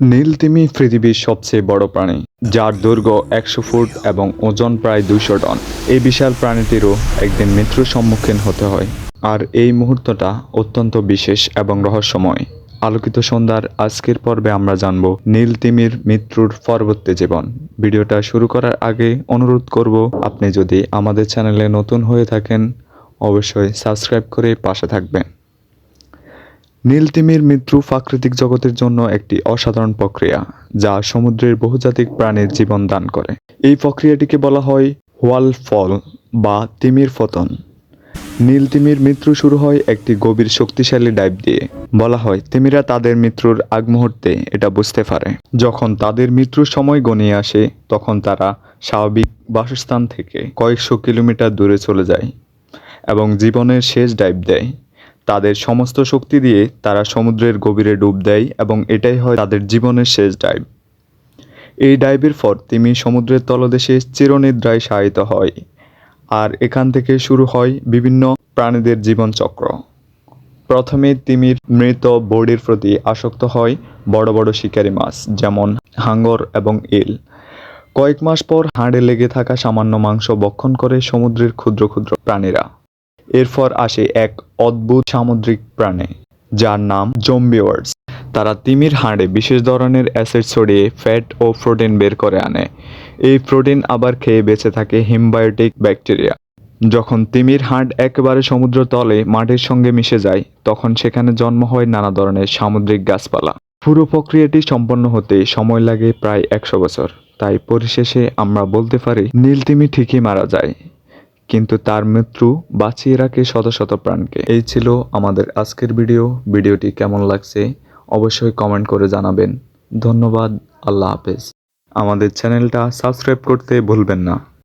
নীল তিমি পৃথিবীর সবচেয়ে বড় প্রাণী, যার দৈর্ঘ্য একশো ফুট এবং ওজন প্রায় দুইশো টন। এই বিশাল প্রাণীটিরও একদিন মৃত্যুর সম্মুখীন হতে হয়। আর এই মুহূর্তটা অত্যন্ত বিশেষ এবং রহস্যময়। আলোকিত সন্ধ্যার আজকের পর্বে আমরা জানব নীল তিমির মৃত্যুর পরবর্তী জীবন। ভিডিওটা শুরু করার আগে অনুরোধ করব, আপনি যদি আমাদের চ্যানেলে নতুন হয়ে থাকেন, অবশ্যই সাবস্ক্রাইব করে পাশে থাকবেন। নীলতিমির মৃত্যু প্রাকৃতিক জগতের জন্য একটি অসাধারণ প্রক্রিয়া, যা সমুদ্রের বহুজাতিক প্রাণীর জীবন দান করে। এই প্রক্রিয়াটিকে বলা হয় হোয়াল ফল বা তিমির পতন নীলতিমির মৃত্যু শুরু হয় একটি গভীর শক্তিশালী ডাইভ দিয়ে। বলা হয় তিমিরা তাদের মৃত্যুর আগ মুহূর্তে এটা বুঝতে পারে। যখন তাদের মৃত্যুর সময় গনিয়ে আসে, তখন তারা স্বাভাবিক বাসস্থান থেকে কয়েকশো কিলোমিটার দূরে চলে যায় এবং জীবনের শেষ ডাইভ দেয়। তাদের সমস্ত শক্তি দিয়ে তারা সমুদ্রের গভীরে ডুব দেয় এবং এটাই হয় তাদের জীবনের শেষ ডাইভ। এই ডাইভের পর তিমি সমুদ্রের তলদেশে চিরনিদ্রায় শায়িত হয় আর এখান থেকে শুরু হয় বিভিন্ন প্রাণীদের জীবনচক্র। প্রথমে তিমির মৃত বডির প্রতি আসক্ত হয় বড় বড় শিকারী মাছ যেমন হাঙ্গর এবং ইল কয়েক মাস পর হাড়ে লেগে থাকা সামান্য মাংস ভক্ষণ করে সমুদ্রের ক্ষুদ্র ক্ষুদ্র প্রাণীরা। এরপর আসে এক অদ্ভুত সামুদ্রিক প্রাণী, যার নাম জম্বিওয়ার্ডস তারা তিমির হাড়ে বিশেষ ধরনের অ্যাসিড ছড়িয়ে ফ্যাট ও প্রোটিন বের করে আনে। এই প্রোটিন আবার খেয়ে বেঁচে থাকে হিমবায়োটিক ব্যাকটেরিয়া। যখন তিমির হাড় একেবারে সমুদ্র তলে মাটির সঙ্গে মিশে যায়, তখন সেখানে জন্ম হয় নানা ধরনের সামুদ্রিক গাছপালা। পুরো প্রক্রিয়াটি সম্পন্ন হতে সময় লাগে প্রায় একশো বছর। তাই পরিশেষে আমরা বলতে পারি নীলতিমি ঠিকই মারা যায়। কিন্তু তার মৃত্যু বাঁচিয়ে রাখে শত শত প্রাণকে। এই ছিল আমাদের আজকের ভিডিও। ভিডিওটি কেমন লাগছে অবশ্যই কমেন্ট করে জানাবেন। ধন্যবাদ। আল্লাহ হাফেজ। আমাদের চ্যানেলটা সাবস্ক্রাইব করতে ভুলবেন না।